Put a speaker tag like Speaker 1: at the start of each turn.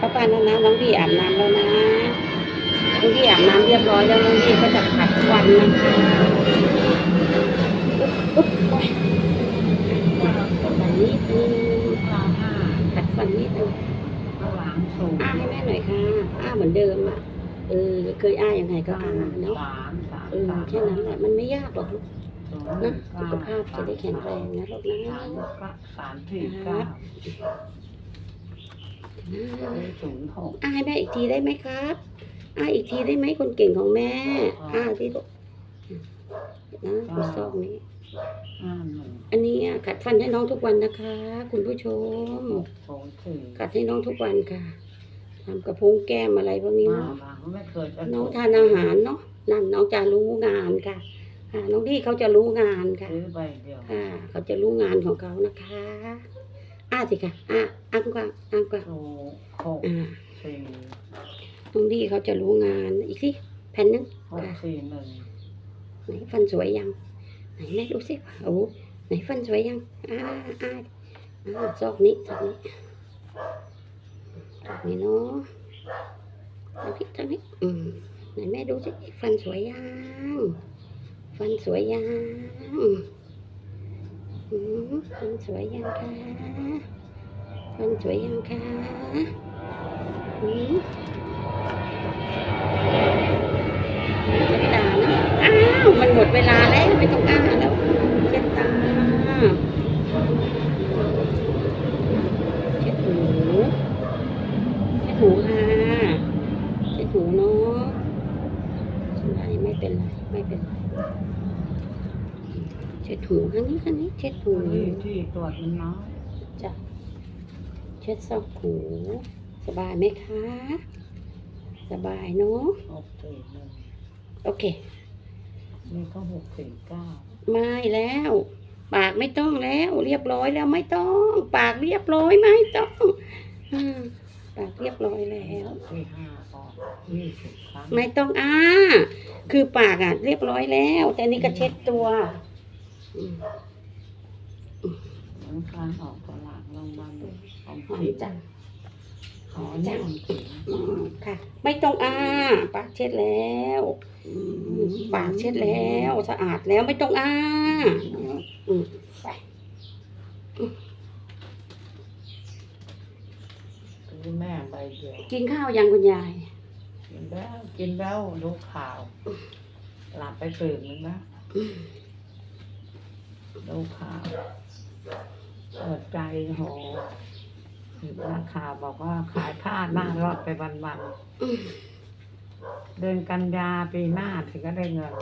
Speaker 1: ป้าป้านะนะน้องพี่อาบน้ำแล้วนะน้องพี่อาบน้ำเรียบร้อยแล้วน้องพี่ก็จะขัดฟันนะคะอุ๊บอุ๊บโอ๊ยขัดฟันนิดนึงขัดฟันนิดนึงอ้าให้แม่หน่อยค่ะอ้าเหมือนเดิมอะเออเคยอ้ายังไงก็อ้าเนาะเออแค่นั้นแหละมันไม่ยากหรอกลูกนะสุขภาพจะได้แข็งแรงนะลูกนะ
Speaker 2: สามสี่เก้า
Speaker 1: อ้าให้แม่อีกทีได้ไหมครับอ้าอีกทีได้ไหมคนเก่งของแม่อ้าที่ลูกนะคุณซอกนี้
Speaker 2: ห้าหนึ่ง
Speaker 1: อันนี้อะขัดฟันให้น้องทุกวันนะคะ คุณผู้ชม
Speaker 2: หกสองสี่
Speaker 1: ขัดให้น้องทุกวันค่ะทำกระพุ้งแก้มอะไรพวกนี้
Speaker 2: มา
Speaker 1: เนาะ
Speaker 2: บางไม่เคยจะ
Speaker 1: น้องทานอาหารเนาะนั่นน้องจะรู้งานค่ะอ่าน้องพี่เขาจะรู้งานค่ะ
Speaker 2: ซื้อใบเดียว
Speaker 1: ค่ะเขาจะรู้งานของเขานะคะอ้าสิ ค่ะอ้าอ้ากว้างอ้ากว้าง
Speaker 2: ถูกหก
Speaker 1: อ่า
Speaker 2: สี่
Speaker 1: น้องพี่เขาจะรู้งานอีกสิแผ่นนึง
Speaker 2: หกสี่หนึ่ง
Speaker 1: ไหนฟันสวยยังไหนแม่ดูสิโอ้ไหนฟันสวยยังอ่าอ่าอ่าซอกนี้ซอกนี้ซอกนี้เนาะทางนี้ทางนี้อืมไหนแม่ดูสิฟันสวยยังฟันสวยยังอืมฟันสวยยังคะ ฟันสวยยังคะอืมเช็ดตานะอ้าว มันหมดเวลาแล้ว ไม่ต้องอ้าแล้วเช็ดตาเช็ดหูเช็ดหูค่ะเช็ดหูเนาะไม่ไม่เป็นไร ไม่เป็นไรเช็ดหูข้างนี้ข้างนี้เช็ดหู
Speaker 2: ที่ที่ตรวจมันน้อย
Speaker 1: จ้ะเช็ดซอกหูสบายไหมคะ สบายเนาะ
Speaker 2: หกสี่หนึ่ง
Speaker 1: โอเค
Speaker 2: นี่ก็หกสี่เก้า
Speaker 1: ไม่แล้ว ปากไม่ต้องแล้ว เรียบร้อยแล้วไม่ต้อง ปากเรียบร้อยไม่ต้องอืมปากเรียบร้อยแล้ว
Speaker 2: ที่ห้าออกยี่สิบครั้ง
Speaker 1: ไม่ต้องอ้า คือปากอะ เรียบร้อยแล้ว แต่นี่ก็เช็ดตัวอืม
Speaker 2: น้ำการออกตลาดรางวัลของ
Speaker 1: หอม
Speaker 2: ผิด
Speaker 1: จัง
Speaker 2: ขอนี่ของผิด
Speaker 1: อืมค่ะ ไม่ต้องอ้าปากเช็ดแล้วปากเช็ดแล้วสะอาดแล้วไม่ต้องอ้าอืมไป
Speaker 2: คือแม่ใบเดียว
Speaker 1: กินข้าวยังคุณยาย
Speaker 2: กินแล้วกินแล้วดูข่าว หลับไปตื่นนึงนะดูข่าว เปิดใจโหราคาบอกว่าขายผ้าหน้ารอดไปวันๆ เดือนกันยาปีหน้าถึงก็ได้เงิน